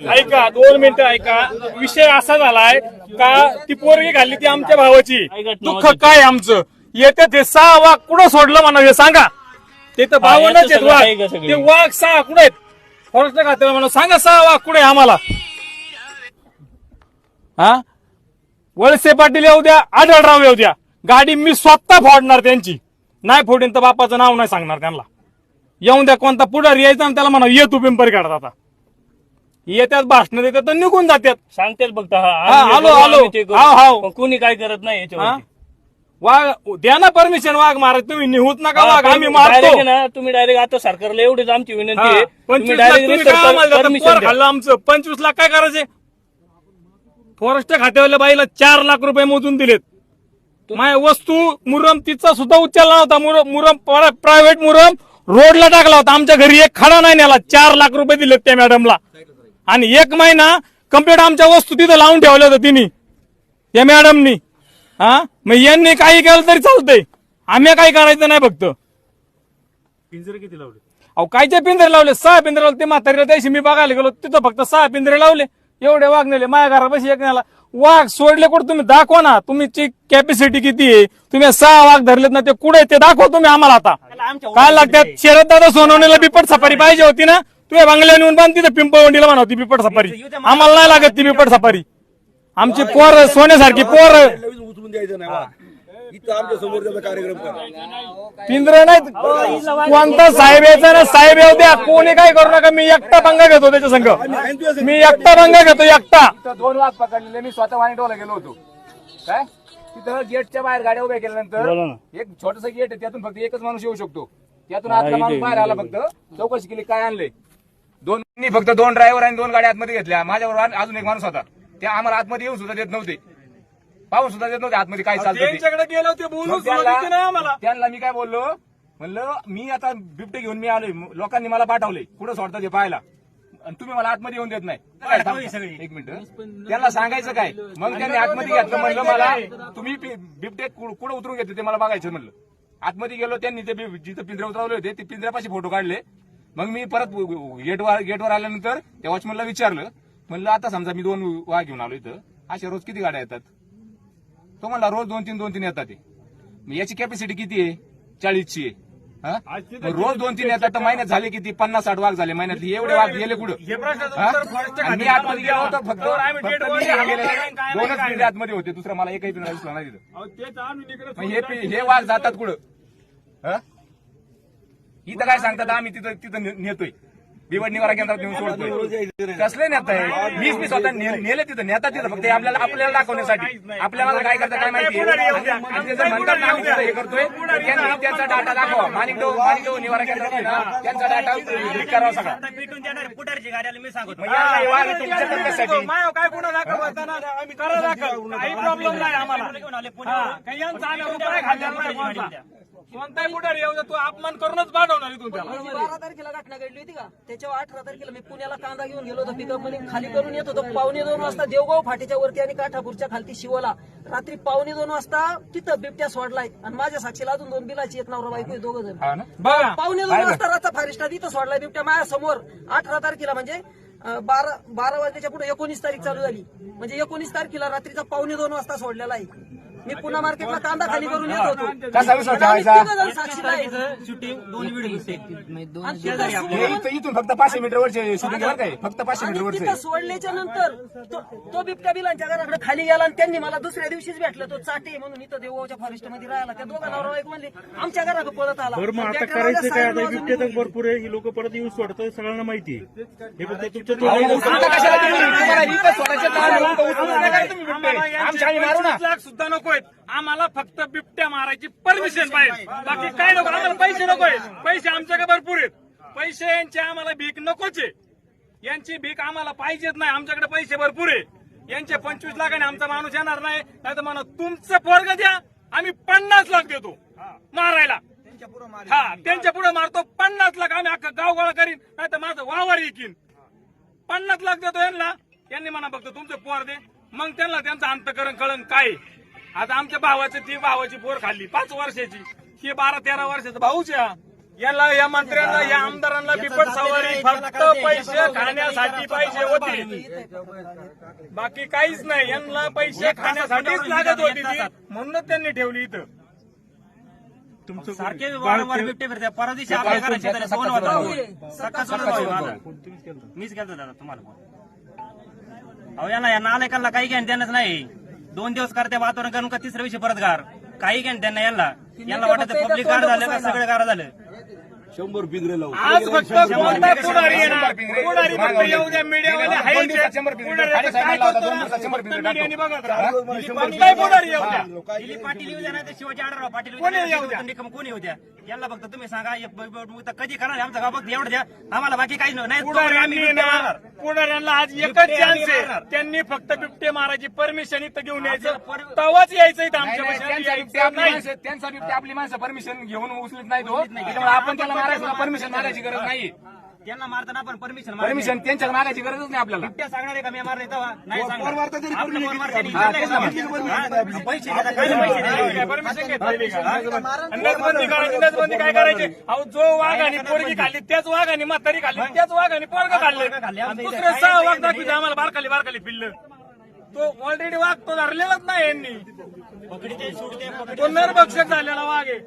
ऐका दोन मिनिटं ऐका. विषय असा झालाय का ती पोरगी घालली ती आमच्या भावाची. दुःख काय आमचं? येते ते सहा वाघ कुठं सोडलं म्हणा हे सांगा. ते तर याचं आहेत वाघ? ते वाघ सहा कुठे आहेत? फॉरेस्ट खात्याला म्हणा सांगा सहा वाघ कुठे आम्हाला. हा? वळसे पाटील येऊ द्या आढळराव येऊ द्या. गाडी मी स्वतः फोडणार त्यांची. नाही फोडीन तर बापाचं नाव नाही सांगणार त्यांना. येऊन द्या कोणता पुढारी यायचा आणि त्याला म्हणा ये तू पिंपरी काढत आता. येत्यात भाषण देतात तर निघून जातात सांगतेच फक्त हा, आम्ही आलो, करू, आलो. आम्ही ते करू. हाव, हाव. पण कोणी काय करत नाही हा? वाघ द्या ना परमिशन वाघ मारा. तुम्ही निहूत नका वाघ. आम्ही मारतो. ना तुम्ही डायरेक्ट आता सरकारला एवढीच आमची विनंती हा, आहे पंचवीस लाख काय आम्हाला देता? परमिशन पोर द्या. खाल्लं आमचं. पंचवीस लाख काय करायचे? फॉरेस्ट खात्यावाल्या बाईला चार लाख रुपये मोजून दिलेत. माझ्या वस्तू मुरम तिचा सुद्धा उचलला नव्हता मुरम मुरम प्रायव्हेट मुरम रोडला टाकला होता. आमच्या घरी एक खडा नाही नेला. चार लाख रुपये दिलेत त्या मॅडमला आणि एक महिना कंप्लीट आमच्या वस्तू तिथं लावून ठेवल्या होत्या तिने या मॅडमनी हा? मग यांनी काही केलं तरी चालतंय. आम्ही काही करायचं नाही फक्त. पिंजरे किती लावले? अहो कायचे पिंजरे लावले? सहा पिंजरे लावले. ते म्हातारीला त्याशी मी बघायला गेलो. तिथं फक्त सहा पिंजरे लावले. एवढे वाघ नेले माझ्या घरापाशी एक नेला. वाघ सोडले कुठे? तुम्ही दाखवा ना. तुमची कॅपॅसिटी किती आहे? तुम्ही सहा वाघ धरलेत ना ते कुठे ते दाखवा तुम्ही आम्हाला आता. काय लागतात शरद दादा सोनवणीला बिपट सफारी पाहिजे होती ना? तुझ्या बंगल्या नेऊन बांध तिथे पिंपळवंडीला म्हणा होती बिपट सफारी. आम्हाला नाही लागत ती बिपट सफारी. आमची पोर सोन्यासारखी पोर उचलून द्यायचं नाही वा. इथं आमच्यासमोर त्याचा कार्यक्रम करा पिंजर नाहीत. कोणता साहेब यायचा ना साहेब येऊ द्या. कोणी काय करू नका. मी एकटा पंगा घेतो त्याच्या संघ मी एकटा पंगा घेतो एकटा. दोन वाघ पकडलेले. मी स्वतः वाणीटोला गेलो होतो. काय? तिथं गेटच्या बाहेर गाड्या उभ्या केल्यानंतर. एक छोटस गेट आहे त्यातून फक्त एकच माणूस येऊ शकतो. त्यातून आतला माणूस बाहेर आला फक्त. चौकशी केली काय आणले दोन मी फक्त दोन ड्रायव्हर आणि दोन गाड्या आतमध्ये घेतल्या. माझ्यावर अजून एक माणूस होता. ते आम्हाला आतमध्ये येऊन सुद्धा देत नव्हते. पाहून सुद्धा देत नव्हते आतमध्ये काय चालतं गेलो ते त्यांना आम्हाला. त्यांना मी काय बोललो? म्हणलं मी आता बिबटे घेऊन मी आलोय. लोकांनी मला पाठवले कुठं सोडतात हे पाहायला. आणि तुम्ही मला आतमध्ये येऊन देत नाही. एक मिनिट. त्यांना सांगायचं काय? मग त्यांनी आतमध्ये घेतलं. म्हणलं मला तुम्ही बिबटे कुठं उतरून घेतले ते मला बघायचं म्हणलं. आतमध्ये गेलो त्यांनी ते जिथं पिंजरे उतरवले होते ते पिंजऱ्यापाशी फोटो काढले. मग मी परत गेटवर गेटवर आल्यानंतर त्या वॉचमॅनला विचारलं. म्हणलं आता समजा मी दोन वाघ घेऊन आलो इथं. अशा रोज किती गाड्या येतात? तो म्हणला रोज दोन तीन दोन तीन येतात याची कॅपॅसिटी किती आहे? चाळीसची आहे. रोज दोन तीन येतात तर महिन्यात झाले किती? पन्नास साठ वाघ झाले महिन्यातले एवढे वाघ गेले कुठं? मी आतमध्ये गेलो होतो फक्त दोनच पिंजरे आतमध्ये होते. दुसरं मला एकही पिंजरा दिसला नाही तिथं. हे वाघ जातात कुठं? इथं काय सांगतात? आम्ही तिथं तिथं नेतोय. बिवड निवारा केंद्रात नेऊन सोडतोय. कसले नेता आहे मीच मी स्वतः नेले तिथं. नेता तिथं. फक्त हे आपल्याला आपल्याला दाखवण्यासाठी. आपल्याला काय करता काय माहिती? म्हणतात ना आम्ही हे करतोय त्यांचा डाटा दाखवा. माणिकदेव निवारा केंद्रात ना त्यांचा डाटा लीक करावा सगळा. भेटून देणार पुढारची गाड्याला मी सांगतो. हे काय गुन्हा दाखल होता ना? आम्ही करा दाखल. काही प्रॉब्लेम नाही आम्हाला. हा, काही यांचा आम्ही कोणताही पुढारी येऊ तू अपमान करूनच पाठवणार इथून त्याला. बारा तारखेला घटना घडली होती का? त्याच्यावर अठरा तारखेला मी पुण्याला कांदा घेऊन गेलो होतो पिकअपमध्ये. खाली करून येत होतो पावणे दोन वाजता देवगाव फाटीच्या वरती आणि काठापूरच्या खालती शिवला. रात्री पावणे दोन वाजता तिथं बिबट्या सोडलाय आणि माझ्या साक्षीला अजून दोन बिलाची एक नवरा बायको दोघ जण. हा ना? बघा. पावणे दोन वाजता रात्र फारिस्टात इथं सोडलाय बिबट्या माझ्यासमोर. अठरा तारखेला म्हणजे अं, बारा बारा वाजल्याच्या पुढे एकोणीस तारीख चालू झाली. म्हणजे एकोणीस तारखेला रात्रीचा पावणे दोन वाजता सोडलेला आहे. मी पुन्हा मार्केटला कांदा खाली करून येत होतो. कसा विश्वास आणि आम्ही ठेवायचा? तिघं जण साक्षीला आहे. शूटिंग दोन व्हिडिओ आणि तिथं हे इथं- इथून फक्त पाचशे मीटर वरचे शूटिंग काय फक्त पाचशे मीटर वरचे. सोडल्याच्या नंतर तो- तो बिबट्या बिलांच्या घराकडे खाली गेला आणि त्यांनी मला दुसऱ्या दिवशीच भेटलं. तो चाटे म्हणून इथं देवगावच्या फॉरेस्टमध्ये राहिला. त्या दोघा नवरा बायको म्हणले आमच्या घराकडे पळत आला. बरं मग आता करायचं काय? आता बिबटे तर भरपूर आहे. ही लोक परत येऊन सोडतात सगळ्यांना माहिती आहे. हे फक्त तुमच्या आता कशाला तुम्ही तुम्हाला इथं सोडायचं तर आम्ही उलटं उचलून नका तुम्ही बिबटे. आम्हाला यांचे आमच्या आम्ही मारू ना 25 लाख सुद्धा नकोय आम्हाला फक्त बिबट्या मारायची परमिशन पाहिजे. बाकी काय नको आम्हाला पैसे नकोय पैसे आमच्याकडे भरपूर आहेत. पैसे यांची आम्हाला भीक नकोच आहे. यांची भीक आम्हाला पाहिजेच नाही. आमच्याकडे पैसे भरपूर आहे यांचे पंचवीस लाखाने आमचा माणूस येणार नाही. नाही तर म्हणा तुमचं पोरग द्या. आम्ही पन्नास लाख देतो मारायला. हा त्यांच्या पुढे मारतो. पन्नास लाख आम्ही अख्खा गाव गोळा करीन. नाही तर माझं वावर येईन पन्नास लाख देतो यांना. यांनी म्हणा बघतो तुमचं पोर दे. मग त्यांना त्यांचं अंतकरण कळण काय आता आमच्या भावाची ती भावाची पोर खाल्ली. पाच वर्षाची. हे बारा तेरा वर्षाचा भाऊच आहे. हा. याला या मंत्र्यांना या आमदारांना बिपट सवारी फक्त पैसे खाण्यासाठी पाहिजे होते. बाकी काहीच नाही. यांना पैसे खाण्यासाठीच लागत होती ती. म्हणूनच त्यांनी ठेवली इथं. तुमचं सारखे वारंवार बिबटे फिरते. परवा दिवशी आपल्या घरात शेजारी सोन होता? सक्का सोन होता मीच केलं दादा तुम्हाला फोन अहो यांना या नालायकांना काही घेणं देणंच नाही. दोन दिवस करते वातावरण करून का तिसऱ्या दिवशी परत गार. काही घेणं त्यांना यांना. यांना वाटत पब्लिक गार झालं का सगळं गार झालं? शंभर पिंजरे लावून. आज फक्त कोणता पुढारी येणार? पुढारी फक्त येऊ द्या मीडियावाले दोन हायचे. दिवसात शंभर पिंजरे. पुढारी. खाली काय साहेबांना लावता, करतो दोन ना? दिवसात शंभर फक्त पिंजरे मीडियाने बघत राहा. चार दिवस शंभर कोणताही पुढारी येऊ द्या. दिलीप पाटील येऊ द्या नाही तर शिवाजी आढळराव पाटील येऊ कोणी द्या, येऊ द्या. निकम कोणी येऊ द्या? यांना फक्त तुम्ही सांगा एक ब- ब- ब- कधी करणार आमचं गाव फक्त एवढं द्या. आम्हाला बाकी काहीच नाही. तोपर्यंत आम्ही पुढाऱ्यांनी बिबटे ना मारणार. पुढाऱ्यांना आज एकच बिबटे चान्स आहे. मारणार. त्यांनी फक्त बिबटे मारायची परमिशन इथं घेऊन यायचं. आपल्याला पर- तवाच यायचं इथं नाही, आमच्या नाही, त्यांचा बिबटे यायचं आपली नाही. माणसं त्यांचा बिबटे आपली माणसं परमिशन घेऊन उचलत नाही तो. त्याच्यामुळे आपण त्याला मारायचं परमिशन मारायची गरज नाही. त्यांना मारताना आपण परमिशन परमिशन त्यांच्या मागायची गरजच नाही आपल्याला. बिबट्या सांगणार आहे का मी मारले तेव्हा? नाही सांगणार. मारता तरी आपलं मारता हा, तेच ना. हा, पैसे घेता काय नाही पैसे द्यायचे. परमिशन घेतलेली का नसबंदी करायची नसबंदी काय करायची? अहो जो वाघ आणि पोरगी खाल्ली त्याच वाघ आणि म्हातारी खाल्ली त्याच वाघ आणि पोरग खाल्ले. आणि दुसरे सहा वाघ दाखवते आम्हाला बारखाली बारखाली पिल्ल. तो ऑलरेडी वाघ तो धरलेलाच नाही यांनी. पकडीचे, सोडते, पकडीचे. तो नरभक्षक झालेला वाघ आहे.